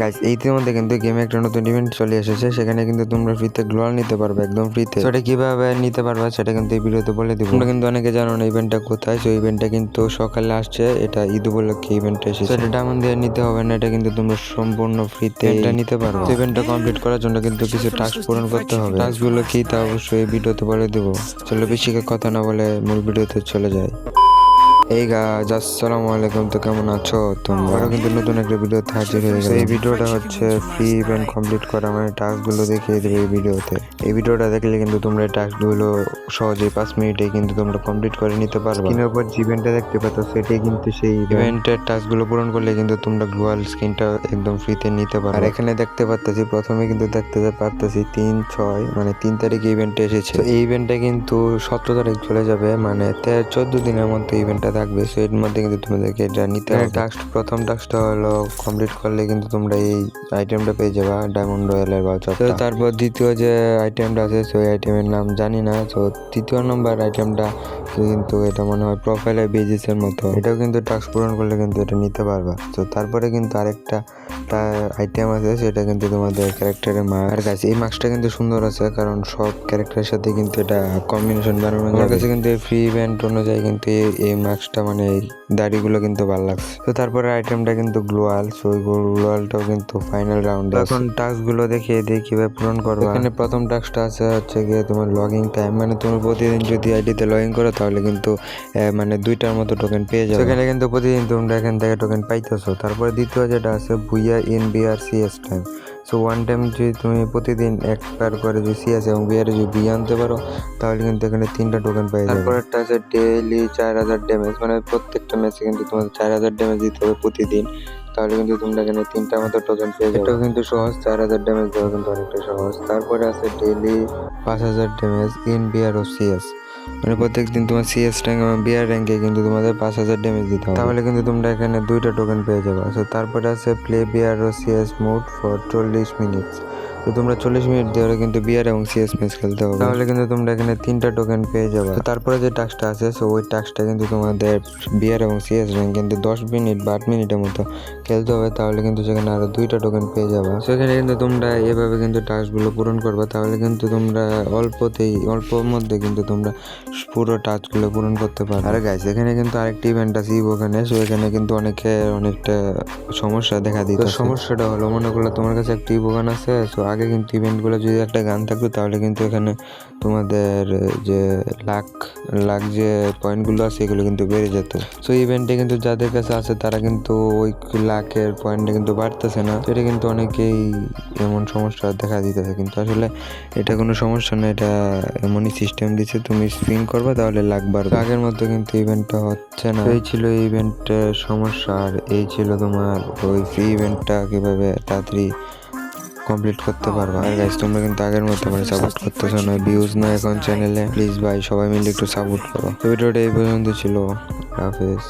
Guys ইতিমধ্যে কিন্তু গেমে একটা নতুন ইভেন্ট চলে এসেছে সেখানে কিন্তু তোমরা ফ্রিতে গ্লোয়াল নিতে পারবে একদম ফ্রিতে সেটা কীভাবে নিতে পারবে সেটা কিন্তু এই ভিডিওতে বলে দিব। তোমরা কিন্তু অনেকে জানো না ইভেন্টটা কোথায় সেই ইভেন্টটা কিন্তু সকালে আসছে এটা ঈদ উপলক্ষে ইভেন্ট এসেছে। সেটা ডায়মন্ড দিয়ে নিতে হবে না এটা কিন্তু তোমরা সম্পূর্ণ ফ্রিতে এটা নিতে পারবে। ইভেন্টটা কমপ্লিট করার জন্য কিন্তু কিছু টাস্ক পূরণ করতে হবে। টাস্কগুলো কি তা অবশ্যই এই ভিডিওতে বলে দেবো। চলো বেশি কথা না বলে মূল ভিডিওতে চলে যায় এই গাছ আসসালামু আলাইকুম তো কেমন আছো তোমরা? কিন্তু নতুন একটা ভিডিও হাজির হয়ে গেছে এই ভিডিওটা হচ্ছে ফ্রি ইভেন্ট কমপ্লিট করা মানে টাস্কগুলো দেখিয়ে দেবে এই ভিডিওতে এই ভিডিওটা দেখলে কিন্তু তোমরা এই টাস্কগুলো সহজেই পাঁচ মিনিটে কিন্তু তোমরা কমপ্লিট করে নিতে পারবে। স্ক্রিনের উপর যে ইভেন্টটা দেখতে পাচ্ছ সেটাই কিন্তু সেই ইভেন্টের টাস্কগুলো পূরণ করলে কিন্তু তোমরা গ্লোয়াল স্ক্রিনটা একদম ফ্রিতে নিতে পারবে। আর এখানে দেখতে পাচ্ছি প্রথমে কিন্তু দেখতে পারতেছি তিন ছয় মানে তিন তারিখে ইভেন্টে এসেছে। এই ইভেন্টটা কিন্তু সতেরো তারিখ চলে যাবে মানে চোদ্দ দিনের মধ্যে ইভেন্টটা থাকবে সো এর মধ্যে কিন্তু তোমাদেরকে এটা নিতে হবে। টাস্ক প্রথম টাস্কটা হলো কমপ্লিট করলে কিন্তু তোমরা এই আইটেমটা পেয়ে যাবা ডায়মন্ড রয়্যালের ভাউচার তো তারপর দ্বিতীয় যে আইটেমটা আছে সেই আইটেমের নাম জানি না সো তৃতীয় নম্বর আইটেমটা কিন্তু এটা মনে হয় প্রোফাইলের বেজিসের মতো। এটাও কিন্তু টাস্ক পূরণ করলে কিন্তু এটা নিতে পারবা। তো তারপরে কিন্তু আরেকটা আইটেম আছে সেটা কিন্তু তোমাদের ক্যারেক্টারের আর কাছে এই মার্কসটা কিন্তু সুন্দর আছে কারণ সব ক্যারেক্টারের সাথে কিন্তু এটা কম্বিনেশন বানানো আমার কাছে কিন্তু এই ফ্রি ইভেন্ট অনুযায়ী কিন্তু এই- মার্কসটা মানে এই দাড়িগুলো কিন্তু ভালো লাগছে। তো তারপরে আইটেমটা কিন্তু গ্লোয়াল সো গ্লোয়ালটাও কিন্তু ফাইনাল রাউন্ড এখন টাস্কগুলো দেখিয়ে দিই কীভাবে পূরণ করবে? এখানে প্রথম টাস্কটা আছে হচ্ছে গিয়ে তোমার লগিং টাইম মানে তুমি প্রতিদিন যদি আইডিতে লগ ইন করো তাহলে কিন্তু মানে দুইটার মতো টোকেন পেয়ে যাবে। সেখানে কিন্তু প্রতিদিন তোমরা এখান থেকে টোকেন পাইতেছো। তারপরে দ্বিতীয় যেটা আছে Bhuiyan in BR CS time so one time যদি তুমি প্রতিদিন এক একবার করে যদি সিএস এবং বিআর যদি বি আনতে পারো তাহলে কিন্তু এখানে তিনটা টোকেন পাই যাবে। তারপর একটা আছে ডেইলি চার হাজার ড্যামেজ মানে প্রত্যেকটা ম্যাচে কিন্তু তোমাদের চার হাজার ড্যামেজ দিতে হবে প্রতিদিন। তাহলে কিন্তু তোমরা এখানে তিনটা মতো টোকেন পেয়ে যাবে। এটাও কিন্তু সহজ চার হাজার ড্যামেজ দেওয়া কিন্তু অনেকটা সহজ। তারপরে আছে ডেইলি পাঁচ হাজার ড্যামেজ ইন বিআর ও সিএস মানে প্রত্যেক দিন তোমার সিএস র্যাঙ্ক এবং বিআর র্যাঙ্কে কিন্তু তোমাদের পাঁচ হাজার ড্যামেজ দিতে হবে। তাহলে কিন্তু তোমরা এখানে দুইটা টোকেন পেয়ে যাবে। সো তারপরে আছে প্লে বিআর ও সিএস মুড ফর চল্লিশ মিনিটস তো তোমরা চল্লিশ মিনিট ধরে কিন্তু বিআর এবং সিএস ম্যাচ খেলতে হবে। তাহলে কিন্তু তোমরা এখানে তিনটা টোকেন পেয়ে যাবে। তো তারপরে যে টাস্কটা আছে সো ওই টাস্কটা কিন্তু তোমাদের বিআর এবং সিএস র্যাঙ্ক কিন্তু দশ মিনিট বা আট মিনিটের মতো খেলতে হবে। তাহলে কিন্তু সেখানে আরও দুইটা টোকেন পেয়ে যাবে। সেখানে কিন্তু তোমরা এভাবে কিন্তু টাস্কগুলো পূরণ করবে। তাহলে কিন্তু তোমরা অল্পতেই অল্পর মধ্যে কিন্তু তোমরা পুরো টাস্কগুলো পূরণ করতে পারবে। আরে গাইস এখানে কিন্তু আরেকটি ইভেন্ট আছে ওখানে সো এখানে কিন্তু অনেকে অনেকটা সমস্যা দেখা দিত সমস্যাটা হলো মনে করলে তোমার কাছে একটি ইভ গান আছে সো আগে কিন্তু ইভেন্টগুলো যদি একটা গান থাকতো, তাহলে কিন্তু এখানে তোমাদের যে লাখ লাখ যে পয়েন্টগুলো আছে, এগুলো কিন্তু বেড়ে যেত। সো ইভেন্টে কিন্তু যাদের কাছে আছে, তারা কিন্তু ওই লাখের পয়েন্টে কিন্তু বাড়তেছে না। এটা কিন্তু অনেকেই এমন সমস্যা দেখা দিতেছে। কিন্তু আসলে এটা কোনো সমস্যা না, এটা এমনই সিস্টেম দিচ্ছে তুমি স্পিন করবে, তাহলে লাখ বাড়বে। আগের মতো কিন্তু ইভেন্টটা হচ্ছে না। এই ছিল ইভেন্টের সমস্যা, আর এই ছিল তোমার, ওই ফ্রি ইভেন্টটা কীভাবে তাড়াতাড়ি কমপ্লিট করতে পারবা। আর গাইজ তোমরা কিন্তু আগের মতো মানে সাপোর্ট করতেছো না ভিউজ না এখন চ্যানেলে প্লিজ ভাই, সবাই মিলে একটু সাপোর্ট করো। ভিডিওটা এই পর্যন্ত ছিল। হাফেজ।